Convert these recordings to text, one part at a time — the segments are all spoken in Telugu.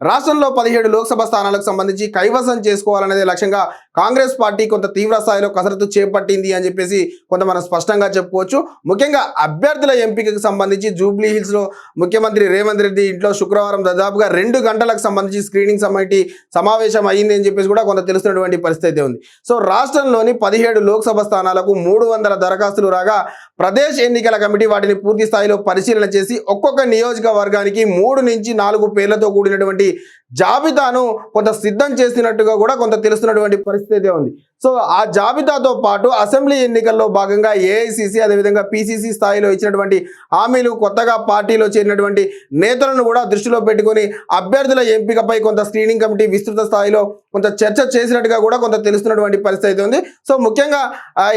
రాష్ట్రంలో పదిహేడు లోక్సభ స్థానాలకు సంబంధించి కైవసం చేసుకోవాలనేది లక్ష్యంగా కాంగ్రెస్ పార్టీ కొంత తీవ్ర స్థాయిలో కసరత్తు చేపట్టింది అని చెప్పేసి కొంత మనం స్పష్టంగా చెప్పుకోవచ్చు. ముఖ్యంగా అభ్యర్థుల ఎంపికకు సంబంధించి జూబ్లీ హిల్స్లో ముఖ్యమంత్రి రేవంత్ రెడ్డి ఇంట్లో శుక్రవారం దాదాపుగా రెండు గంటలకు సంబంధించి స్క్రీనింగ్ కమిటీ సమావేశం అయింది అని చెప్పేసి కూడా కొంత తెలుస్తున్నటువంటి పరిస్థితి ఉంది. సో రాష్ట్రంలోని పదిహేడు లోక్సభ స్థానాలకు మూడు వందల దరఖాస్తులు రాగా ప్రదేశ్ ఎన్నికల కమిటీ వాటిని పూర్తి స్థాయిలో పరిశీలన చేసి ఒక్కొక్క నియోజకవర్గానికి మూడు నుంచి నాలుగు పేర్లతో కూడినటువంటి les జాబితాను కొంత సిద్ధం చేసినట్టుగా కూడా కొంత తెలుస్తున్నటువంటి పరిస్థితి ఉంది. సో ఆ జాబితాతో పాటు అసెంబ్లీ ఎన్నికల్లో భాగంగా ఏఐసిసి అదేవిధంగా పిసిసి స్థాయిలో ఇచ్చినటువంటి హామీలు కొత్తగా పార్టీలో చేరినటువంటి నేతలను కూడా దృష్టిలో పెట్టుకుని అభ్యర్థుల ఎంపికపై కొంత స్క్రీనింగ్ కమిటీ విస్తృత స్థాయిలో కొంత చర్చ చేసినట్టుగా కూడా కొంత తెలుస్తున్నటువంటి పరిస్థితి ఉంది. సో ముఖ్యంగా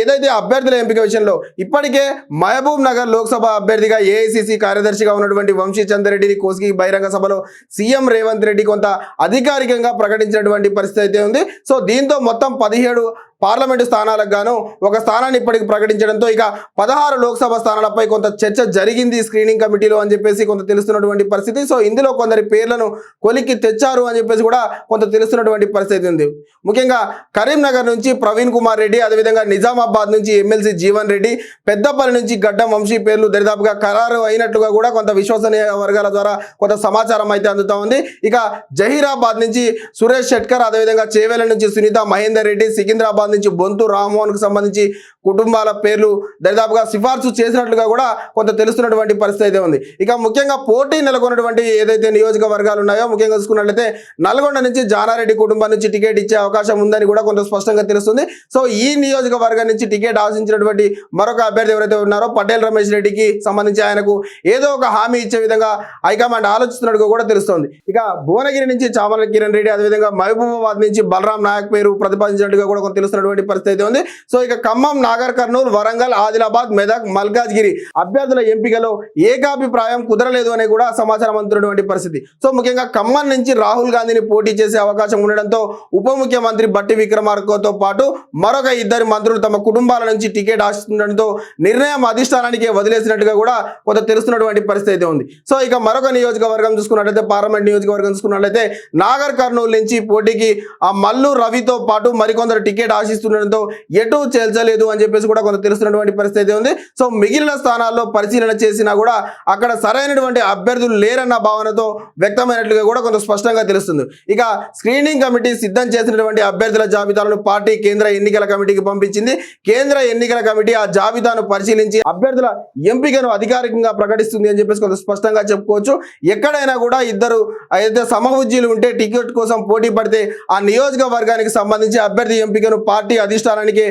ఏదైతే అభ్యర్థుల ఎంపిక విషయంలో ఇప్పటికే మహబూబ్ నగర్ లోక్సభ అభ్యర్థిగా ఏఐసిసి కార్యదర్శిగా ఉన్నటువంటి వంశీ చంద్రెడ్డిని కోసికి బహిరంగ సభలో సీఎం రేవంత్ రెడ్డి కొంత అధికారికంగా ప్రకటించినటువంటి పరిస్థితి అయితే ఉంది. సో దీంతో మొత్తం పదిహేడు పార్లమెంటు స్థానాలకు గాను ఒక స్థానాన్ని ఇప్పటికి ప్రకటించడంతో ఇక పదహారు లోక్సభ స్థానాలపై కొంత చర్చ జరిగింది స్క్రీనింగ్ కమిటీలో అని చెప్పేసి కొంత తెలుస్తున్నటువంటి పరిస్థితి. సో ఇందులో కొందరి పేర్లను కొలిక్కి తెచ్చారు అని చెప్పేసి కూడా కొంత తెలుస్తున్నటువంటి పరిస్థితి ఉంది. ముఖ్యంగా కరీంనగర్ నుంచి ప్రవీణ్ కుమార్ రెడ్డి అదేవిధంగా నిజామాబాద్ నుంచి ఎమ్మెల్సీ జీవన్ రెడ్డి పెద్దపల్లి నుంచి గడ్డం వంశీ పేర్లు దరిదాపుగా ఖరారు అయినట్లుగా కూడా కొంత విశ్వసనీయ వర్గాల ద్వారా కొంత సమాచారం అయితే అందుతా ఉంది. ఇక జహీరాబాద్ నుంచి సురేష్ షెట్కర్ అదేవిధంగా చేవేల నుంచి సునీత మహేందర్ రెడ్డి సికింద్రాబాద్ సంబంధించి బొంతు రామ్మోహన్కు సంబంధించి కుటుంబాల పేర్లు దరిదాపుగా సిఫార్సు చేసినట్లుగా కూడా కొంత తెలుస్తున్నటువంటి పరిస్థితి అయితే ఉంది. ఇక ముఖ్యంగా పోటీ నెలకొన్నటువంటి ఏదైతే నియోజకవర్గాలు ఉన్నాయో ముఖ్యంగా చూసుకున్నట్లయితే నల్గొండ నుంచి జానారెడ్డి కుటుంబం నుంచి టికెట్ ఇచ్చే అవకాశం ఉందని కూడా కొంత స్పష్టంగా తెలుస్తుంది. సో ఈ నియోజకవర్గం నుంచి టికెట్ ఆశించినటువంటి మరొక అభ్యర్థి ఎవరైతే ఉన్నారో పటేల్ రమేష్ రెడ్డికి సంబంధించి ఆయనకు ఏదో ఒక హామీ ఇచ్చే విధంగా హైకమాండ్ ఆలోచిస్తున్నట్టుగా కూడా తెలుస్తోంది. ఇక భువనగిరి నుంచి చామల కిరణ్ రెడ్డి అదేవిధంగా మహబూబాబాద్ నుంచి బలరాం నాయక్ పేరు ప్రతిపాదించినట్టుగా కూడా కొంత చేస్తున్నటువంటి పరిస్థితి అయితే ఉంది. సో ఇక ఖమ్మం నాగర్ కర్నూలు వరంగల్ ఆదిలాబాద్ మెదక్ మల్కాజ్గిరి అభ్యర్థుల ఎంపికలో ఏకాభిప్రాయం కుదరలేదు అనే కూడా సమాచారం అందుతున్నటువంటి పరిస్థితి. సో ముఖ్యంగా ఖమ్మం నుంచి రాహుల్ గాంధీని పోటీ చేసే అవకాశం ఉండడంతో ఉప ముఖ్యమంత్రి బట్టి విక్రమార్కతో పాటు మరొక ఇద్దరు మంత్రులు తమ కుటుంబాల నుంచి టికెట్ ఆశిస్తుండడంతో నిర్ణయం అధిష్టానానికి వదిలేసినట్టుగా కూడా కొంత తెలుస్తున్నటువంటి పరిస్థితి అయితే ఉంది. సో ఇక మరొక నియోజకవర్గం చూసుకున్నట్లయితే పార్లమెంట్ నియోజకవర్గం చూసుకున్నట్లయితే నాగర్ కర్నూలు నుంచి పోటీకి ఆ మల్లు రవితో పాటు మరికొందరు టికెట్ ఆశిస్తుండడంతో ఎటు చేల్చలేదు అని చెప్పేసి కూడా కొంత తెలుస్తున్నటువంటి పరిస్థితి ఉంది. సో మిగిలిన స్థానాల్లో పరిశీలన చేసినా కూడా అక్కడ సరైనటువంటి అభ్యర్థులు లేరన్న భావనతో వ్యక్తమైనట్లుగా కూడా కొంత స్పష్టంగా తెలుస్తుంది. ఇక స్క్రీనింగ్ కమిటీ సిద్ధం చేసినటువంటి అభ్యర్థుల జాబితాలను పార్టీ కేంద్ర ఎన్నికల కమిటీకి పంపించింది. కేంద్ర ఎన్నికల కమిటీ ఆ జాబితాను పరిశీలించి అభ్యర్థుల ఎంపికను అధికారికంగా ప్రకటిస్తుంది అని చెప్పేసి కొంత స్పష్టంగా చెప్పుకోవచ్చు. ఎక్కడైనా కూడా ఇద్దరు అయితే సమవుజ్జీలు ఉంటే టికెట్ కోసం పోటీ పడితే ఆ నియోజకవర్గానికి సంబంధించి అభ్యర్థి ఎంపికను పార్టీ అధిష్టానానికి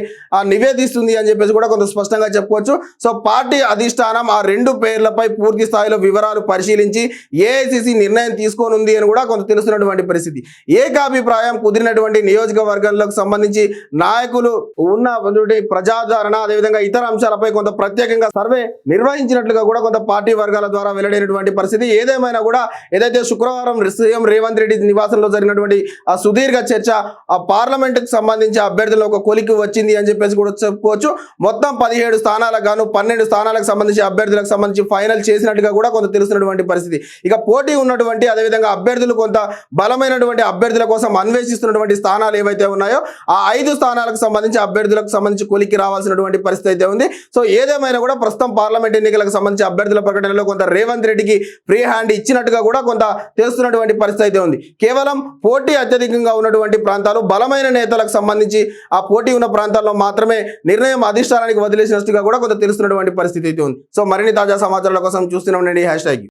నివేదిస్తుంది అని చెప్పేసి కూడా కొంత స్పష్టంగా చెప్పుకోవచ్చు. సో పార్టీ అధిష్టానం ఆ రెండు పేర్లపై పూర్తి స్థాయిలో వివరాలు పరిశీలించి ఏఐసిసి నిర్ణయం తీసుకోనుంది అని కూడా కొంత తెలుస్తున్నటువంటి పరిస్థితి. ఏకాభిప్రాయం కుదిరినటువంటి నియోజకవర్గాలకు సంబంధించి నాయకులు ఉన్న ఉన్నటువంటి ప్రజాదరణ అదేవిధంగా ఇతర అంశాలపై కొంత ప్రత్యేకంగా సర్వే నిర్వహించినట్లుగా కూడా కొంత పార్టీ వర్గాల ద్వారా వెల్లడైనటువంటి పరిస్థితి. ఏదేమైనా కూడా ఏదైతే శుక్రవారం సీఎం రేవంత్ రెడ్డి నివాసంలో జరిగినటువంటి ఆ సుదీర్ఘ చర్చ ఆ పార్లమెంట్ సంబంధించి సంబంధించి అభ్యర్థులు ఒక కొలికి వచ్చింది అని చెప్పేసి కూడా చెప్పుకోవచ్చు. మొత్తం పదిహేడు స్థానాలకు గాను పన్నెండు స్థానాలకు సంబంధించి అభ్యర్థులకు సంబంధించి ఫైనల్ చేసినట్టుగా కూడా కొంత తెలుస్తున్నటువంటి పరిస్థితి. ఇక పోటీ ఉన్నటువంటి అదేవిధంగా అభ్యర్థులు కొంత బలమైనటువంటి అభ్యర్థుల కోసం అన్వేషిస్తున్నటువంటి స్థానాలు ఏవైతే ఉన్నాయో ఆ ఐదు స్థానాలకు సంబంధించి అభ్యర్థులకు సంబంధించి కొలికి రావాల్సినటువంటి పరిస్థితి అయితే ఉంది. సో ఏదేమైనా కూడా ప్రస్తుతం పార్లమెంట్ ఎన్నికలకు సంబంధించి అభ్యర్థుల ప్రకటనలో కొంత రేవంత్ రెడ్డికి ఫ్రీ హ్యాండ్ ఇచ్చినట్టుగా కూడా కొంత తెలుస్తున్నటువంటి పరిస్థితి అయితే ఉంది. కేవలం పోటీ అత్యధికంగా ఉన్నటువంటి ప్రాంతాలు బలమైన నేతలకు సంబంధించి ఆ పోటీ ఉన్న ప్రాంతాల్లో మాత్రమే నిర్ణయం అధిష్టానానికి వదిలేసినట్టుగా కూడా కొంత తెలుస్తున్నటువంటి పరిస్థితి అయితే ఉంది. సో మరిన్ని తాజా సమాచారాల కోసం చూస్తూనే ఉండండి. Hash tag